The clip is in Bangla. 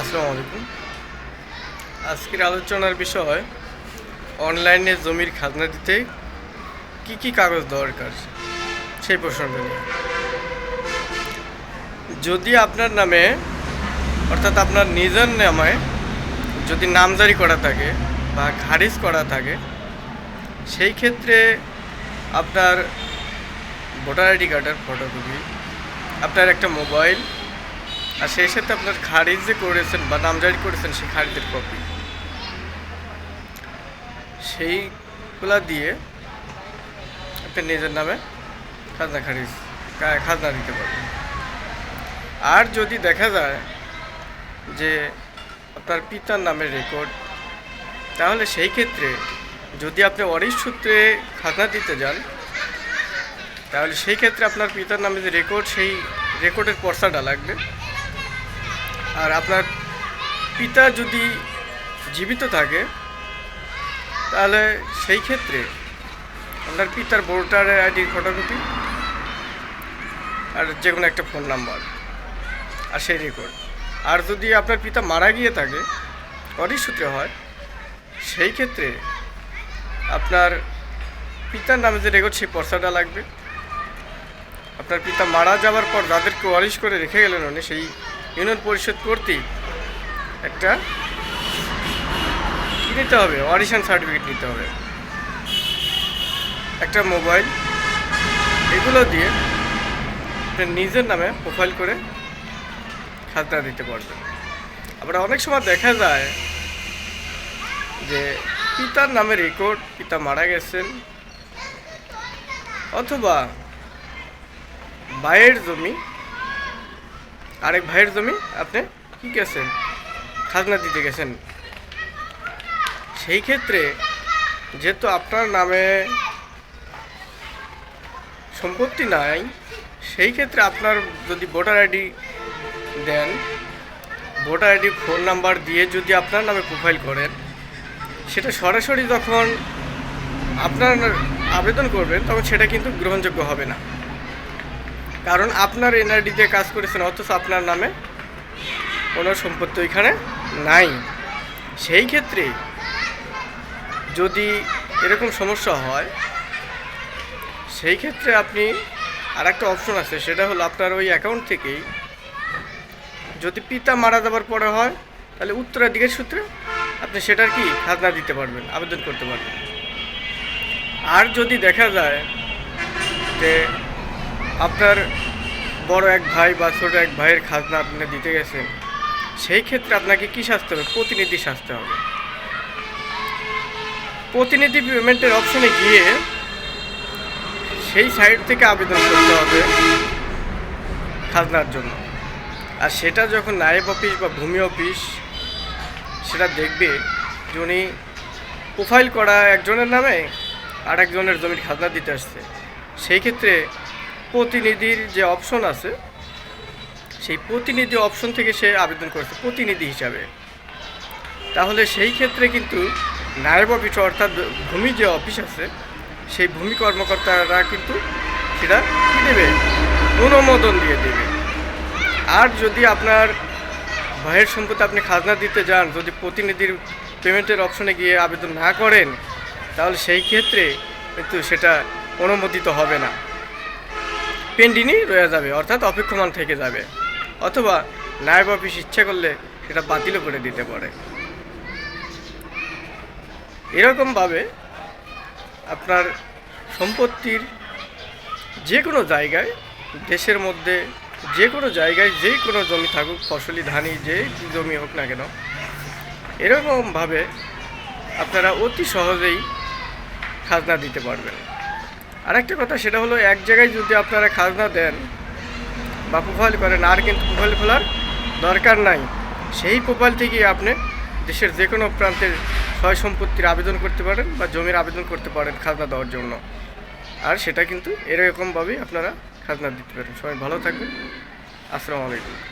আসসালামু আলাইকুম। আজকের আলোচনার বিষয়, অনলাইনে জমির খাজনা দিতে কি কি কাগজ দরকার? সেই প্রসঙ্গ যদি আপনার নামে, অর্থাৎ আপনার নিজের নামে যদি নামজারি করা থাকে বা খারিজ করা থাকে, সেই ক্ষেত্রে আপনার ভোটার আইডি কার্ডের ফটোকপি আপনার একটা মোবাইল আর সেই সাথে আপনার খারিজ যে করেছেন বা নামজারি করেছেন সেই খারিজের কপি সেইগুলা দিয়ে আপনি নিজের নামে খাজনা খারিজ খাজনা দিতে পারবেন। আর যদি দেখা যায় যে আপনার পিতার নামের রেকর্ড তাহলে সেই ক্ষেত্রে যদি আপনি অরিস সূত্রে খাজনা দিতে যান, তাহলে সেই ক্ষেত্রে আপনার পিতার নামে যে রেকর্ড সেই রেকর্ডের পর্সাটা লাগবে। আর আপনার পিতা যদি জীবিত থাকে, তাহলে সেই ক্ষেত্রে আপনার পিতার ভোটার আইডির ফটোকপি আর যে কোনো একটা ফোন নাম্বার আর সেই রেকর্ড আর যদি আপনার পিতা মারা গিয়ে থাকে সূত্রে হয়, সেই ক্ষেত্রে আপনার পিতার নামে যে রেকর্ড সেই পর্সাটা লাগবে। আপনার পিতা মারা যাওয়ার পর যাদেরকে ওয়ারিশ করে রেখে গেলেন উনি, সেই ইউনিয়ন পরিষদ কর্তৃক একটা কী নিতে হবে? অডিশন সার্টিফিকেট নিতে হবে। একটা মোবাইল, এগুলো দিয়ে নিজের নামে প্রোফাইল করে খাজনা দিতে পারবেন। আবার অনেক সময় দেখা যায় যে পিতার নামে রেকর্ড পিতা মারা গেছেন অথবা ভাইয়ের জমি আরেক ভাইয়ের জমি, আপনি কি গেছেন? খাজনা দিতে গেছেন। সেই ক্ষেত্রে যেহেতু আপনার নামে সম্পত্তি নাই, সেই ক্ষেত্রে আপনার যদি ভোটার আইডি দেন, ভোটার আইডি ফোন নাম্বার দিয়ে যদি আপনার নামে প্রোফাইল করেন, সেটা সরাসরি যখন আপনার আবেদন করবেন, তখন সেটা কিন্তু গ্রহণযোগ্য হবে না। কারণ আপনার এনআরডিতে কাজ করেছেন, অথচ আপনার নামে কোনো সম্পত্তি ওইখানে নাই। সেই ক্ষেত্রে যদি এরকম সমস্যা হয়, সেই ক্ষেত্রে আপনি আর একটা অপশন আছে, সেটা হলো আপনার ওই অ্যাকাউন্ট থেকেই যদি পিতা মারা যাবার পরে হয়, তাহলে উত্তরাধিকার সূত্রে আপনি সেটার কি খাজনা দিতে পারবেন, আবেদন করতে পারবেন। আর যদি দেখা যায় যে আপনার বড় এক ভাই বা ছোট এক ভাইয়ের খাজনা আপনি দিতে গেছেন, সেই ক্ষেত্রে আপনাকে কি সাজতে হবে? প্রতিনিধি সাজতে হবে। প্রতিনিধি পেমেন্টের অপশনে গিয়ে সেই সাইট থেকে আবেদন করতে হবে খাজনার জন্য। আর সেটা যখন নায়েব অফিস বা ভূমি অফিস সেটা দেখবে যে উনি প্রোফাইল করা একজনের নামে আর একজনের জমির খাজনা দিতে আসছে। সেই ক্ষেত্রে প্রতিনিধির যে অপশন আছে, সেই প্রতিনিধি অপশন থেকে সে আবেদন করেছে, প্রতিনিধি হিসাবে। তাহলে সেই ক্ষেত্রে কিন্তু নায়ব অফিস অর্থাৎ ভূমি যে অফিস আছে, সেই ভূমি কর্মকর্তারা কিন্তু সেটা দেবে? অনুমোদন দিয়ে দেবে। আর যদি আপনার ভয়ের সম্পত্তি আপনি খাজনা দিতে যান, যদি প্রতিনিধির পেমেন্টের অপশনে গিয়ে আবেদন না করেন, তাহলে সেই ক্ষেত্রে কিন্তু সেটা অনুমোদিত হবে না। পেন্ডিংই রয়ে যাবে, অর্থাৎ অপেক্ষমান থেকে যাবে। অথবা নায়ব অফিস ইচ্ছা করলে সেটা বাতিলও করে দিতে পারে। এরকমভাবে আপনার সম্পত্তির যে কোনো জায়গায়, দেশের মধ্যে যে কোনো জায়গায় যে কোনো জমি থাকুক, ফসলি, ধানি, যে জমি হোক না কেন, এরকমভাবে আপনারা অতি সহজেই খাজনা দিতে পারবেন। আরেকটা কথা, সেটা হলো এক জায়গায় যদি আপনারা খাজনা দেন বা প্রোফাইল করেন, আর কিন্তু প্রোফাইল খোলার দরকার নাই, সেই প্রোফাইল থেকে আপনি দেশের যে কোনো প্রান্তের সয় সম্পত্তির আবেদন করতে পারেন বা জমির আবেদন করতে পারেন খাজনা দেওয়ার জন্য। আর সেটা কিন্তু এরকমভাবেই আপনারা খাজনা দিতে পারেন। সবাই ভালো থাকবেন। আসসালামু আলাইকুম।